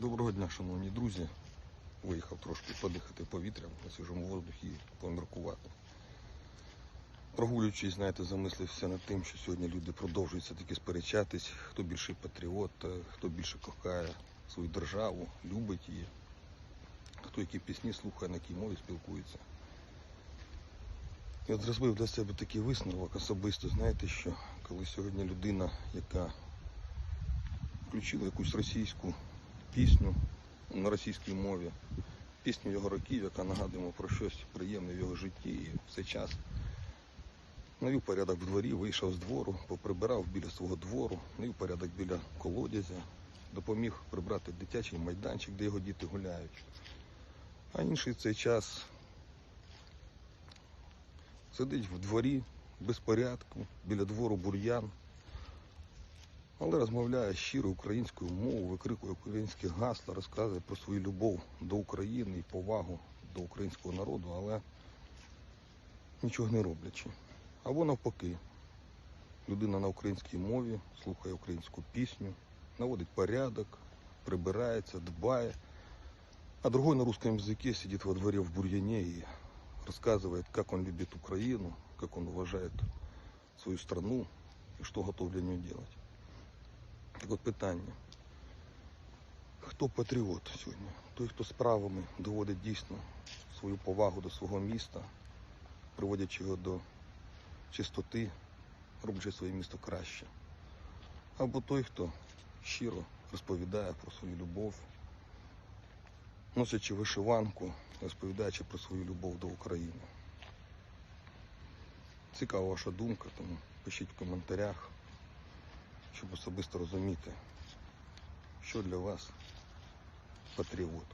Доброго дня, шановні друзі. Виїхав трошки подихати повітрям на свіжому воздухі і поміркувати. Прогулюючись, знаєте, замислився над тим, що сьогодні люди продовжують все-таки сперечатись, хто більший патріот, е, хто більше кохає свою державу, любить її, хто які пісні слухає, на якій мові спілкується. Я зробив для себе такий висновок особисто, знаєте, що коли сьогодні людина, яка включила якусь російську пісню на російській мові, пісню його років, яка нагадує йому про щось приємне в його житті і в цей час. Навів порядок в дворі, вийшов з двору, поприбирав біля свого двору, навів порядок біля колодязя, допоміг прибрати дитячий майданчик, де його діти гуляють. А інший цей час сидить в дворі без порядку, біля двору бур'ян, але розмовляє щиро українською мовою, викрикує українські гасла, розказує про свою любов до України і повагу до українського народу, але нічого не роблячи. Або навпаки, людина на українській мові слухає українську пісню, наводить порядок, прибирається, дбає, а другой на русском языке сидит во дворе в бурьяне и рассказывает, как он любит Украину, как он уважает свою страну и что готов для нее делать. Так от питання. Хто патріот сьогодні? Той, хто справами доводить дійсно свою повагу до свого міста, приводячи його до чистоти, роблячи своє місто краще. Або той, хто щиро розповідає про свою любов, носячи вишиванку, розповідаючи про свою любов до України. Цікава ваша думка, тому пишіть в коментарях щоб особисто розуміти, що для вас патріот.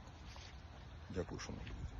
Дякую, шановні друзі.